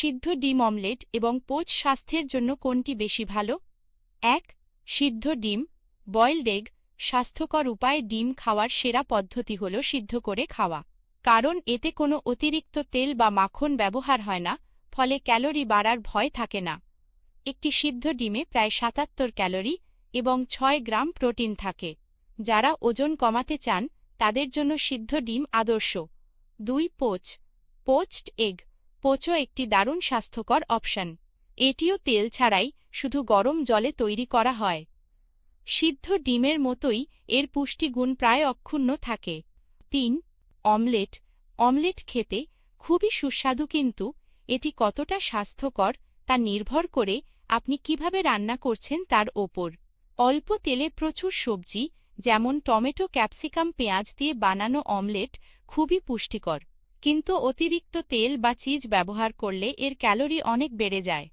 সিদ্ধ ডিম অমলেট এবং পোচ স্বাস্থ্যের জন্য কোনটি বেশি ভালো? এক, সিদ্ধ ডিম, বয়েলড এগ, স্বাস্থ্যকর উপায়ে ডিম খাওয়ার সেরা পদ্ধতি হল সিদ্ধ করে খাওয়া। কারণ এতে কোনো অতিরিক্ত তেল বা মাখন ব্যবহার হয় না, ফলে ক্যালোরি বাড়ার ভয় থাকে না। একটি সিদ্ধ ডিমে প্রায় সাতাত্তর ক্যালোরি এবং ছয় গ্রাম প্রোটিন থাকে। যারা ওজন কমাতে চান, তাদের জন্য সিদ্ধ ডিম আদর্শ। দুই, পোচ, পোচড এগ। পোচও একটি দারুণ স্বাস্থ্যকর অপশন। এটিও তেল ছাড়াই শুধু গরম জলে তৈরি করা হয়। সিদ্ধ ডিমের মতোই এর পুষ্টিগুণ প্রায় অক্ষুণ্ণ থাকে। তিন, অমলেট। অমলেট খেতে খুবই সুস্বাদু কিন্তু এটি কতটা স্বাস্থ্যকর তা নির্ভর করে আপনি কীভাবে রান্না করছেন তার ওপর। অল্প তেলে প্রচুর সবজি, যেমন টমেটো, ক্যাপসিকাম, পেঁয়াজ দিয়ে বানানো অমলেট খুবই পুষ্টিকর। কিন্তু অতিরিক্ত তেল বা চিজ ব্যবহার করলে এর ক্যালোরি অনেক বেড়ে যায়।